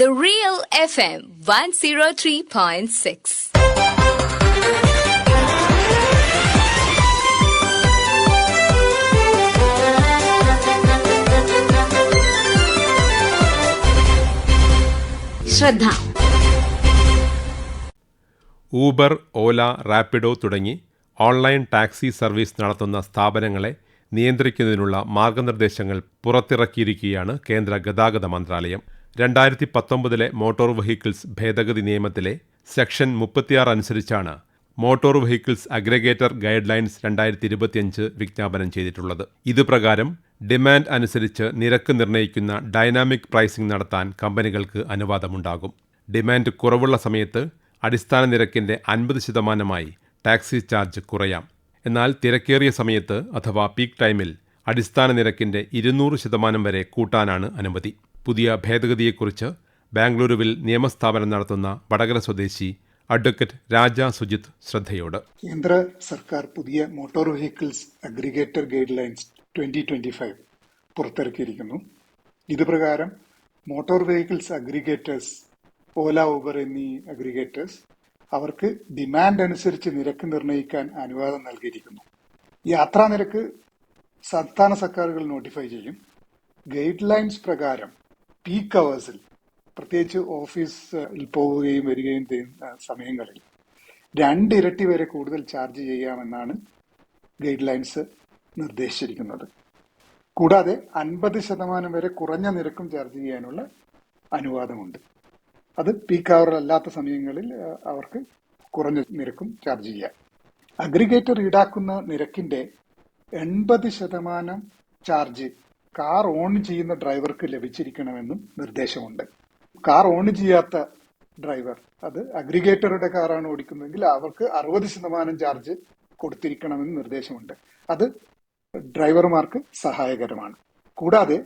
The Real FM 103.6. ശ്രദ്ധ Uber ഓല റാപ്പിഡോ തുടങ്ങി online taxi service നടത്തുന്ന സ്ഥാപനങ്ങളെ നിയന്ത്രിക്കുന്നതിനുള്ള മാർഗനിർദ്ദേശങ്ങൾ പുറത്തിറക്കിയിരിക്കുകയാണ് കേന്ദ്ര ഗതാഗത മന്ത്രാലയം രണ്ടായിരത്തി പത്തൊമ്പതിലെ മോട്ടോർ വെഹിക്കിൾസ് ഭേദഗതി നിയമത്തിലെ സെക്ഷൻ മുപ്പത്തിയാറ് അനുസരിച്ചാണ് motor vehicles aggregator guidelines രണ്ടായിരത്തി ഇരുപത്തിയഞ്ച് വിജ്ഞാപനം ചെയ്തിട്ടുള്ളത്. ഇതുപ്രകാരം ഡിമാൻഡ് അനുസരിച്ച് നിരക്ക് നിർണയിക്കുന്ന ഡൈനാമിക് പ്രൈസിംഗ് നടത്താൻ കമ്പനികൾക്ക് അനുവാദമുണ്ടാകും. ഡിമാൻഡ് കുറവുള്ള സമയത്ത് അടിസ്ഥാന നിരക്കിന്റെ അൻപത് ശതമാനമായി ടാക്സി ചാർജ് കുറയാം. എന്നാൽ തിരക്കേറിയ സമയത്ത് അഥവാ പീക്ക് ടൈമിൽ അടിസ്ഥാന നിരക്കിന്റെ ഇരുന്നൂറ് ശതമാനം വരെ കൂട്ടാനാണ് അനുമതി. പുതിയ ഭേദഗതിയെക്കുറിച്ച് ബാംഗ്ലൂരുവിൽ നിയമസ്ഥാപനം നടത്തുന്ന വടകര സ്വദേശി അഡ്വക്കേറ്റ് രാജ സുജിത് ശ്രദ്ധയോട്. കേന്ദ്ര സർക്കാർ പുതിയ motor vehicles aggregator guidelines twenty twenty five പുറത്തിറക്കിയിരിക്കുന്നു. ഇത് പ്രകാരം motor vehicles aggregators Ola Uber എന്നീ അഗ്രിഗേറ്റേഴ്സ് അവർക്ക് ഡിമാൻഡ് അനുസരിച്ച് നിരക്ക് നിർണയിക്കാൻ അനുവാദം നൽകിയിരിക്കുന്നു. യാത്രാ നിരക്ക് സംസ്ഥാന സർക്കാരുകൾ നോട്ടിഫൈ ചെയ്യും. ഗൈഡ് ലൈൻസ് പ്രകാരം പീക്ക് അവേഴ്സിൽ പ്രത്യേകിച്ച് ഓഫീസിൽ പോവുകയും വരികയും ചെയ്യുന്ന സമയങ്ങളിൽ രണ്ട് ഇരട്ടി വരെ കൂടുതൽ ചാർജ് ചെയ്യാമെന്നാണ് ഗൈഡ് ലൈൻസ് നിർദ്ദേശിച്ചിരിക്കുന്നത്. കൂടാതെ അൻപത് ശതമാനം വരെ കുറഞ്ഞ നിരക്കും ചാർജ് ചെയ്യാനുള്ള അനുവാദമുണ്ട്. അത് പീക്ക് അവർ അല്ലാത്ത സമയങ്ങളിൽ അവർക്ക് കുറഞ്ഞ നിരക്കും ചാർജ് ചെയ്യാം. അഗ്രിഗേറ്റർ ഈടാക്കുന്ന നിരക്കിന്റെ എൺപത് ശതമാനം ചാർജ് കാർ ഓൺ ചെയ്യുന്ന ഡ്രൈവർക്ക് ലഭിച്ചിരിക്കണമെന്നും നിർദ്ദേശമുണ്ട്. കാർ ഓൺ ചെയ്യാത്ത ഡ്രൈവർ അത് അഗ്രിഗേറ്ററുടെ കാറാണ് ഓടിക്കുന്നതെങ്കിൽ അവർക്ക് അറുപത് ശതമാനം ചാർജ് കൊടുത്തിരിക്കണമെന്ന് നിർദ്ദേശമുണ്ട്. അത് ഡ്രൈവർമാർക്ക് സഹായകരമാണ്. കൂടാതെ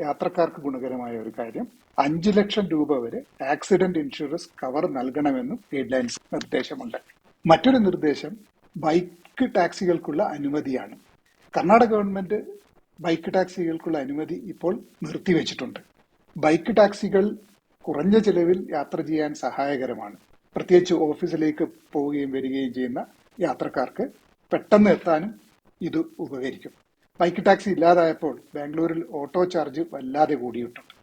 യാത്രക്കാർക്ക് ഗുണകരമായ ഒരു കാര്യം അഞ്ചു ലക്ഷം രൂപ വരെ ആക്സിഡന്റ് ഇൻഷുറൻസ് കവർ നൽകണമെന്നും ഗൈഡ് ലൈൻസ് നിർദ്ദേശമുണ്ട്. മറ്റൊരു നിർദ്ദേശം ബൈക്ക് ടാക്സികൾക്കുള്ള അനുമതിയാണ്. കർണാടക ഗവൺമെന്റ് ബൈക്ക് ടാക്സികൾക്കുള്ള അനുമതി ഇപ്പോൾ നിർത്തിവെച്ചിട്ടുണ്ട്. ബൈക്ക് ടാക്സികൾ കുറഞ്ഞ ചെലവിൽ യാത്ര ചെയ്യാൻ സഹായകരമാണ്. പ്രത്യേകിച്ച് ഓഫീസിലേക്ക് പോവുകയും വരികയും ചെയ്യുന്ന യാത്രക്കാർക്ക് പെട്ടെന്ന് എത്താനും ഇത് ഉപകരിക്കും. ബൈക്ക് ടാക്സി ഇല്ലാതായപ്പോൾ ബാംഗ്ലൂരിൽ ഓട്ടോ ചാർജ് വല്ലാതെ കൂടിയിട്ടുണ്ട്.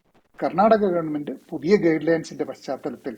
കർണാടക ഗവൺമെന്റ് പുതിയ ഗൈഡ് ലൈൻസിന്റെ പശ്ചാത്തലത്തിൽ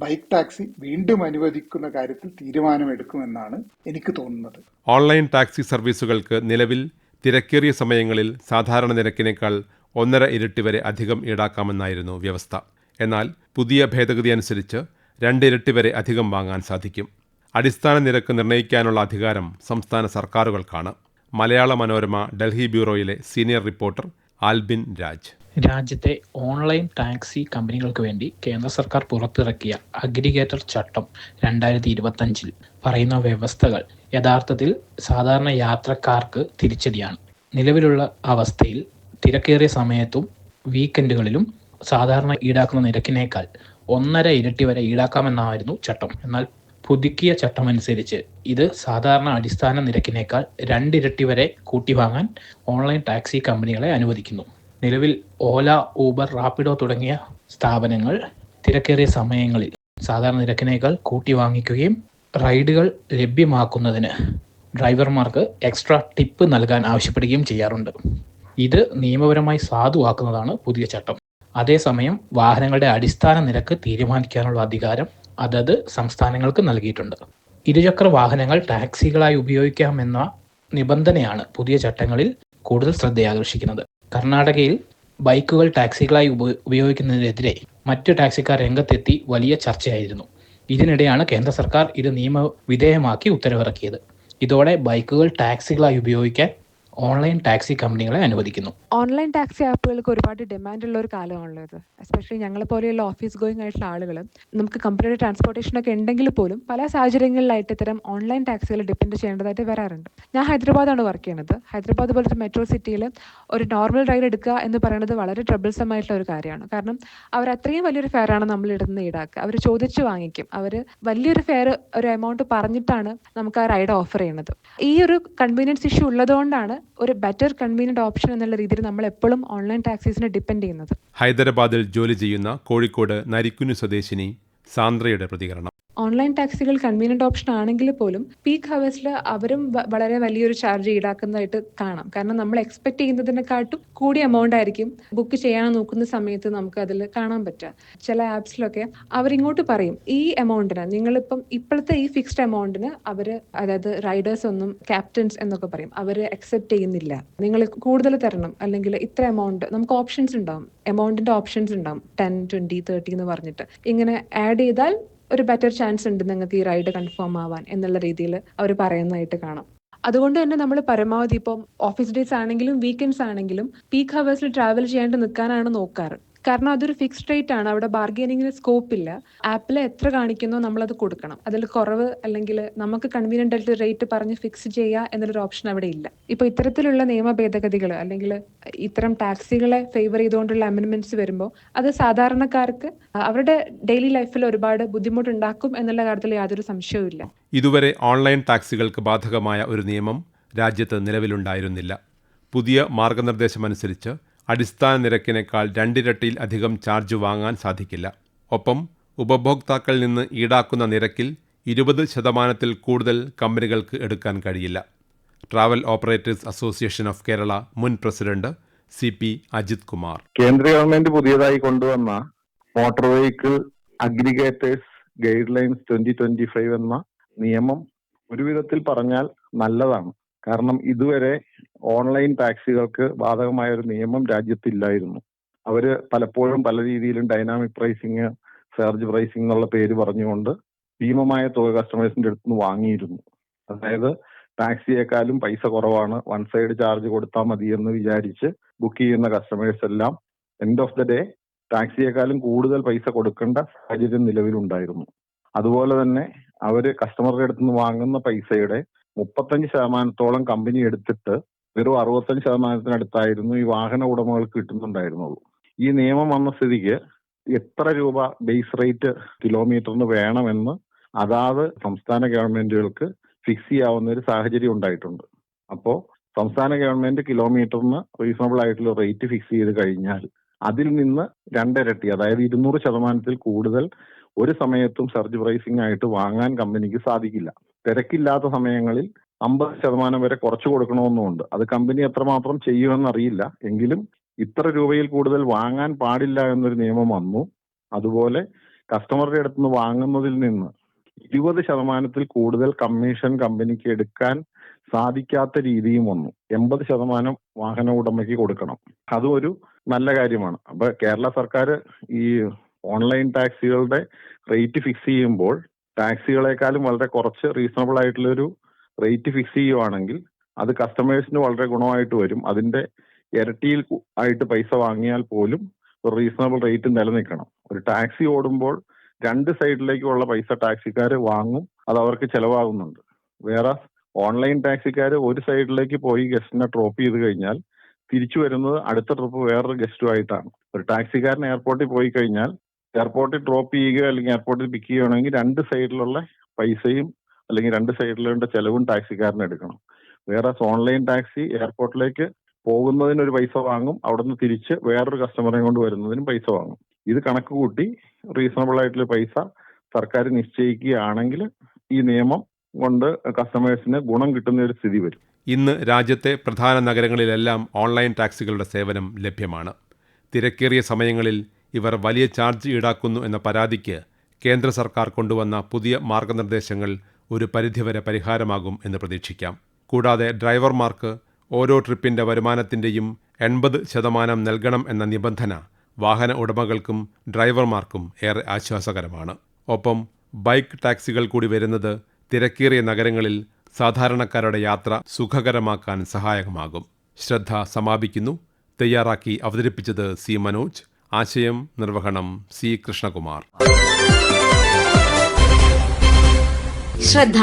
ബൈക്ക് ടാക്സി വീണ്ടും അനുവദിക്കുന്ന കാര്യത്തിൽ തീരുമാനമെടുക്കുമെന്നാണ് എനിക്ക് തോന്നുന്നത്. ഓൺലൈൻ ടാക്സി സർവീസുകൾക്ക് നിലവിൽ തിരക്കേറിയ സമയങ്ങളിൽ സാധാരണ നിരക്കിനേക്കാൾ ഒന്നര ഇരട്ടി വരെ അധികം ഈടാക്കാമെന്നായിരുന്നു വ്യവസ്ഥ. എന്നാൽ പുതിയ ഭേദഗതി അനുസരിച്ച് രണ്ടിരട്ടി വരെ അധികം വാങ്ങാൻ സാധിക്കും. അടിസ്ഥാന നിരക്ക് നിർണയിക്കാനുള്ള അധികാരം സംസ്ഥാന സർക്കാരുകൾക്കാണ്. മലയാള മനോരമ ഡൽഹി ബ്യൂറോയിലെ സീനിയർ റിപ്പോർട്ടർ ആൽബിൻ രാജ്. രാജ്യത്തെ ഓൺലൈൻ ടാക്സി കമ്പനികൾക്ക് വേണ്ടി കേന്ദ്ര സർക്കാർ പുറത്തിറക്കിയ അഗ്രിഗേറ്റർ ചട്ടം രണ്ടായിരത്തി ഇരുപത്തഞ്ചിൽ പറയുന്ന വ്യവസ്ഥകൾ യഥാർത്ഥത്തിൽ സാധാരണ യാത്രക്കാർക്ക് തിരിച്ചടിയാണ്. നിലവിലുള്ള അവസ്ഥയിൽ തിരക്കേറിയ സമയത്തും വീക്കെൻഡുകളിലും സാധാരണ ഈടാക്കുന്ന നിരക്കിനേക്കാൾ ഒന്നര ഇരട്ടി വരെ ഈടാക്കാമെന്നായിരുന്നു ചട്ടം. എന്നാൽ പുതുക്കിയ ചട്ടമനുസരിച്ച് ഇത് സാധാരണ അടിസ്ഥാന നിരക്കിനേക്കാൾ രണ്ടിരട്ടി വരെ കൂട്ടി വാങ്ങാൻ ഓൺലൈൻ ടാക്സി കമ്പനികളെ അനുവദിക്കുന്നു. നിലവിൽ ഓല ഊബർ റാപ്പിഡോ തുടങ്ങിയ സ്ഥാപനങ്ങൾ തിരക്കേറിയ സമയങ്ങളിൽ സാധാരണ നിരക്കിനേക്കാൾ കൂട്ടി വാങ്ങിക്കുകയും റൈഡുകൾ ലഭ്യമാക്കുന്നതിന് ഡ്രൈവർമാർക്ക് എക്സ്ട്രാ ടിപ്പ് നൽകാൻ ആവശ്യപ്പെടുകയും ചെയ്യാറുണ്ട്. ഇത് നിയമപരമായി സാധുവാക്കുന്നതാണ് പുതിയ ചട്ടം. അതേസമയം വാഹനങ്ങളുടെ അടിസ്ഥാന നിരക്ക് തീരുമാനിക്കാനുള്ള അധികാരം അതത് സംസ്ഥാനങ്ങൾക്ക് നൽകിയിട്ടുണ്ട്. ഇരുചക്ര വാഹനങ്ങൾ ടാക്സികളായി ഉപയോഗിക്കാമെന്ന നിബന്ധനയാണ് പുതിയ ചട്ടങ്ങളിൽ കൂടുതൽ ശ്രദ്ധയാകർഷിക്കുന്നത്. കർണാടകയിൽ ബൈക്കുകൾ ടാക്സികളായി ഉപ- ഉപയോഗിക്കുന്നതിനെതിരെ മറ്റു ടാക്സിക്കാർ രംഗത്തെത്തി വലിയ ചർച്ചയായിരുന്നു. ഇതിനിടെയാണ് കേന്ദ്ര സർക്കാർ ഇത് നിയമവിധേയമാക്കി ഉത്തരവിറക്കിയത്. ഇതോടെ ബൈക്കുകൾ ടാക്സികളായി ഉപയോഗിക്കാൻ ഓൺലൈൻ ടാക്സി കമ്പനികളെ അനുവദിക്കുന്നു. ഓൺലൈൻ ടാക്സി ആപ്പുകൾക്ക് ഒരുപാട് ഡിമാൻഡ് ഉള്ള ഒരു കാലമാണല്ലോ ഇത് എസ്പെഷ്യലി ഞങ്ങളെ പോലെയുള്ള ഓഫീസ് ഗോയിങ് ആയിട്ടുള്ള ആളുകൾ നമുക്ക് കമ്പനിയുടെ ട്രാൻസ്പോർട്ടേഷൻ ഒക്കെ ഉണ്ടെങ്കിൽ പോലും പല സാഹചര്യങ്ങളിലായിട്ട് ഇത്തരം ഓൺലൈൻ ടാക്സികൾ ഡിപ്പെൻഡ് ചെയ്യേണ്ടതായിട്ട് വരാറുണ്ട്. ഞാൻ ഹൈദരാബാദാണ് വർക്ക് ചെയ്യുന്നത്. ഹൈദരാബാദ് പോലത്തെ മെട്രോ സിറ്റിയിൽ ഒരു നോർമൽ റൈഡ് എടുക്കുക എന്ന് പറയുന്നത് വളരെ ട്രബിൾസം ആയിട്ടുള്ള ഒരു കാര്യമാണ്. കാരണം അവർ അത്രയും വലിയൊരു ഫെയർ ആണ് നമ്മൾ ഇടുന്ന ഈടാക്കുക. അവർ ചോദിച്ചു വാങ്ങിക്കും. അവർ വലിയൊരു ഫെയർ ഒരു എമൗണ്ട് പറഞ്ഞിട്ടാണ് നമുക്ക് ആ റൈഡ് ഓഫർ ചെയ്യുന്നത്. ഈ ഒരു കൺവീനിയൻസ് ഇഷ്യൂ ഉള്ളതുകൊണ്ടാണ് ഒരു ബെറ്റർ കൺവീനിയന്റ് ഓപ്ഷൻ എന്നുള്ള രീതിയിൽ നമ്മൾ എപ്പോഴും ഓൺലൈൻ ടാക്സീസിനെ ഡിപ്പെൻഡ് ചെയ്യുന്നത്. ഹൈദരാബാദിൽ ജോലി ചെയ്യുന്ന കോഴിക്കോട് നരിക്കുനി സ്വദേശിനി സാന്ദ്രയുടെ പ്രതികരണം. ഓൺലൈൻ ടാക്സികൾ കൺവീനിയന്റ് ഓപ്ഷൻ ആണെങ്കിൽ പോലും പീക്ക് ഹവേഴ്സിൽ അവരും വളരെ വലിയൊരു ചാർജ് ഈടാക്കുന്നതായിട്ട് കാണാം. കാരണം നമ്മൾ എക്സ്പെക്ട് ചെയ്യുന്നതിനെക്കാട്ടും കൂടിയ എമൗണ്ട് ആയിരിക്കും ബുക്ക് ചെയ്യാൻ നോക്കുന്ന സമയത്ത് നമുക്ക് അതിൽ കാണാൻ പറ്റുക. ചില ആപ്സിലൊക്കെ അവരിങ്ങോട്ട് പറയും ഈ എമൗണ്ടിന് നിങ്ങളിപ്പം ഇപ്പോഴത്തെ ഈ ഫിക്സ്ഡ് എമൗണ്ടിന് അവർ അതായത് റൈഡേഴ്സ് ഒന്നും ക്യാപ്റ്റൻസ് എന്നൊക്കെ പറയും അവർ അക്സെപ്റ്റ് ചെയ്യുന്നില്ല. നിങ്ങൾ കൂടുതൽ തരണം അല്ലെങ്കിൽ ഇത്ര എമൗണ്ട് നമുക്ക് ഓപ്ഷൻസ് ഉണ്ടാവും. എമൗണ്ടിന്റെ ഓപ്ഷൻസ് ഉണ്ടാവും. ടെൻ ട്വന്റി തേർട്ടി എന്ന് പറഞ്ഞിട്ട്. ഇങ്ങനെ ആഡ് ചെയ്താൽ ഒരു ബെറ്റർ ചാൻസ് ഉണ്ട് നിങ്ങൾക്ക് ഈ റൈഡ് കൺഫേം ആവാൻ എന്നുള്ള രീതിയിൽ അവർ പറയുന്നതായിട്ട് കാണാം. അതുകൊണ്ട് തന്നെ നമ്മൾ പരമാവധി ഇപ്പം ഓഫീസ് ഡേയ്സ് ആണെങ്കിലും വീക്കെൻഡ്സ് ആണെങ്കിലും പീക്ക് ഹവേഴ്സിൽ ട്രാവൽ ചെയ്യാണ്ട് നിൽക്കാനാണ് നോക്കാറ്. കാരണം അതൊരു ഫിക്സ്ഡ് റേറ്റ് ആണ്. അവിടെ ബാർഗെയിനിങ്ങിന് സ്കോപ്പ് ഇല്ല. ആപ്പിൽ എത്ര കാണിക്കുന്നോ നമ്മളത് കൊടുക്കണം. അതിൽ കുറവ് അല്ലെങ്കിൽ നമുക്ക് കൺവീനിയന്റ് ആയിട്ട് റേറ്റ് പറഞ്ഞ് ഫിക്സ് ചെയ്യുക എന്നൊരു ഓപ്ഷൻ അവിടെ ഇല്ല. ഇപ്പൊ ഇത്തരത്തിലുള്ള നിയമ ഭേദഗതികൾ അല്ലെങ്കിൽ ഇത്തരം ടാക്സികളെ ഫേവർ ചെയ്തുകൊണ്ടുള്ള അമെൻമെന്റ്സ് വരുമ്പോൾ അത് സാധാരണക്കാർക്ക് അവരുടെ ഡെയിലി ലൈഫിൽ ഒരുപാട് ബുദ്ധിമുട്ടുണ്ടാക്കും എന്നുള്ള കാര്യത്തിൽ യാതൊരു സംശയവും ഇല്ല. ഇതുവരെ ഓൺലൈൻ ടാക്സികൾക്ക് ബാധകമായ ഒരു നിയമം രാജ്യത്ത് നിലവിലുണ്ടായിരുന്നില്ല. പുതിയ മാർഗനിർദ്ദേശമനുസരിച്ച് അടിസ്ഥാന നിരക്കിനേക്കാൾ രണ്ടിരട്ടിയിൽ അധികം ചാർജ് വാങ്ങാൻ സാധിക്കില്ല. ഒപ്പം ഉപഭോക്താക്കളിൽ നിന്ന് ഈടാക്കുന്ന നിരക്കിൽ ഇരുപത് ശതമാനത്തിൽ കൂടുതൽ കമ്പനികൾക്ക് എടുക്കാൻ കഴിയില്ല. Travel operators association of Kerala മുൻ president C P Ajith Kumar. കേന്ദ്ര ഗവൺമെന്റ് പുതിയതായി കൊണ്ടുവന്ന motor vehicle aggregators guidelines twenty twenty five എന്ന നിയമം ഒരു വിധത്തിൽ പറഞ്ഞാൽ നല്ലതാണ്. കാരണം ഇതുവരെ ഓൺലൈൻ ടാക്സികൾക്ക് ബാധകമായ ഒരു നിയമം രാജ്യത്തില്ലായിരുന്നു. അവർ പലപ്പോഴും പല രീതിയിലും ഡൈനാമിക് പ്രൈസിങ് സർജ് പ്രൈസിംഗ് എന്നുള്ള പേര് പറഞ്ഞുകൊണ്ട് ഭീമമായ തുക കസ്റ്റമേഴ്സിന്റെ അടുത്ത് നിന്ന് വാങ്ങിയിരുന്നു. അതായത് ടാക്സിയേക്കാളും പൈസ കുറവാണ്. വൺ സൈഡ് ചാർജ് കൊടുത്താൽ മതി എന്ന് വിചാരിച്ച് ബുക്ക് ചെയ്യുന്ന കസ്റ്റമേഴ്സ് എല്ലാം എൻഡ് ഓഫ് ദ ഡേ ടാക്സിയേക്കാളും കൂടുതൽ പൈസ കൊടുക്കേണ്ട സാഹചര്യം നിലവിലുണ്ടായിരുന്നു. അതുപോലെ തന്നെ അവർ കസ്റ്റമറുടെ അടുത്ത് നിന്ന് വാങ്ങുന്ന പൈസയുടെ മുപ്പത്തഞ്ച് ശതമാനത്തോളം കമ്പനി എടുത്തിട്ട് വെറും അറുപത്തഞ്ച് ശതമാനത്തിനടുത്തായിരുന്നു ഈ വാഹന ഉടമകൾക്ക് കിട്ടുന്നുണ്ടായിരുന്നുള്ളൂ. ഈ നിയമം വന്ന സ്ഥിതിക്ക് എത്ര രൂപ ബേസ് റേറ്റ് കിലോമീറ്ററിന് വേണമെന്ന് അതാത് സംസ്ഥാന ഗവൺമെന്റുകൾക്ക് ഫിക്സ് ചെയ്യാവുന്ന ഒരു സാഹചര്യം ഉണ്ടായിട്ടുണ്ട്. അപ്പോൾ സംസ്ഥാന ഗവൺമെന്റ് കിലോമീറ്ററിന് റീസണബിൾ ആയിട്ടുള്ള റേറ്റ് ഫിക്സ് ചെയ്ത് കഴിഞ്ഞാൽ അതിൽ നിന്ന് രണ്ടിരട്ടി അതായത് ഇരുന്നൂറ് ശതമാനത്തിൽ കൂടുതൽ ഒരു സമയത്തും സർജ് പ്രൈസിംഗ് ആയിട്ട് വാങ്ങാൻ കമ്പനിക്ക് സാധിക്കില്ല. തിരക്കില്ലാത്ത സമയങ്ങളിൽ അമ്പത് ശതമാനം വരെ കുറച്ചു കൊടുക്കണമെന്നുണ്ട് അത് കമ്പനി എത്രമാത്രം ചെയ്യുമെന്ന് അറിയില്ല എങ്കിലും ഇത്ര രൂപയിൽ കൂടുതൽ വാങ്ങാൻ പാടില്ല എന്നൊരു നിയമം വന്നു. അതുപോലെ കസ്റ്റമറുടെ അടുത്ത് നിന്ന് വാങ്ങുന്നതിൽ നിന്ന് ഇരുപത് ശതമാനത്തിൽ കൂടുതൽ കമ്മീഷൻ കമ്പനിക്ക് എടുക്കാൻ സാധിക്കാത്ത രീതിയും വന്നു. എൺപത് ശതമാനം വാഹന ഉടമയ്ക്ക് കൊടുക്കണം. അതും ഒരു നല്ല കാര്യമാണ്. അപ്പൊ കേരള സർക്കാർ ഈ ഓൺലൈൻ ടാക്സികളുടെ റേറ്റ് ഫിക്സ് ചെയ്യുമ്പോൾ ടാക്സികളെക്കാളും വളരെ കുറച്ച് റീസണബിൾ ആയിട്ടുള്ള ഒരു റേറ്റ് ഫിക്സ് ചെയ്യുവാണെങ്കിൽ അത് കസ്റ്റമേഴ്സിന് വളരെ ഗുണമായിട്ട് വരും. അതിന്റെ ഇരട്ടിയിൽ ആയിട്ട് പൈസ വാങ്ങിയാൽ പോലും ഒരു റീസണബിൾ റേറ്റ് നിലനിൽക്കണം. ഒരു ടാക്സി ഓടുമ്പോൾ രണ്ട് സൈഡിലേക്കുള്ള പൈസ ടാക്സിക്കാർ വാങ്ങും അത് അവർക്ക് ചെലവാകുന്നുണ്ട്. വേറെ ഓൺലൈൻ ടാക്സിക്കാർ ഒരു സൈഡിലേക്ക് പോയി ഗസ്റ്റിനെ ഡ്രോപ്പ് ചെയ്ത് കഴിഞ്ഞാൽ തിരിച്ചു വരുന്നത് അടുത്ത ട്രിപ്പ് വേറൊരു ഗസ്റ്റുമായിട്ടാണ് ഒരു ടാക്സിക്കാരൻ എയർപോർട്ടിൽ പോയി കഴിഞ്ഞാൽ എയർപോർട്ടിൽ ഡ്രോപ്പ് ചെയ്യുകയോ അല്ലെങ്കിൽ എയർപോർട്ടിൽ പിക്ക് ചെയ്യുകയാണെങ്കിൽ രണ്ട് സൈഡിലുള്ള പൈസയും അല്ലെങ്കിൽ രണ്ട് സൈഡിലുള്ള ചെലവും ടാക്സിക്കാരന് എടുക്കണം. വേറെ ഓൺലൈൻ ടാക്സി എയർപോർട്ടിലേക്ക് പോകുന്നതിന് ഒരു പൈസ വാങ്ങും അവിടുന്ന് തിരിച്ച് വേറൊരു കസ്റ്റമറെ കൊണ്ട് വരുന്നതിനും പൈസ വാങ്ങും. ഇത് കണക്ക് കൂട്ടി റീസണബിൾ ആയിട്ടുള്ള പൈസ സർക്കാർ നിശ്ചയിക്കുകയാണെങ്കിൽ ഈ നിയമം കൊണ്ട് കസ്റ്റമേഴ്സിന് ഗുണം കിട്ടുന്ന ഒരു സ്ഥിതി വരും. ഇന്ന് രാജ്യത്തെ പ്രധാന നഗരങ്ങളിലെല്ലാം ഓൺലൈൻ ടാക്സികളുടെ സേവനം ലഭ്യമാണ്. തിരക്കേറിയ സമയങ്ങളിൽ ഇവർ വലിയ ചാർജ് ഈടാക്കുന്നു എന്ന പരാതിക്ക് കേന്ദ്ര സർക്കാർ കൊണ്ടുവന്ന പുതിയ മാർഗനിർദ്ദേശങ്ങൾ ഒരു പരിധിവരെ പരിഹാരമാകും എന്ന് പ്രതീക്ഷിക്കാം. കൂടാതെ ഡ്രൈവർമാർക്ക് ഓരോ ട്രിപ്പിന്റെ വരുമാനത്തിന്റെയും എൺപത് ശതമാനം നൽകണം എന്ന നിബന്ധന വാഹന ഉടമകൾക്കും ഡ്രൈവർമാർക്കും ഏറെ ആശ്വാസകരമാണ്. ഒപ്പം ബൈക്ക് ടാക്സികൾ കൂടി വരുന്നത് തിരക്കേറിയ നഗരങ്ങളിൽ സാധാരണക്കാരുടെ യാത്ര സുഖകരമാക്കാൻ സഹായകമാകും. ശ്രദ്ധ സമാപിക്കുന്നു. തയ്യാറാക്കി അവതരിപ്പിച്ചത് സി മനോജ്. ആശയം നിർവഹണം സി കൃഷ്ണകുമാർ. ശ്രദ്ധ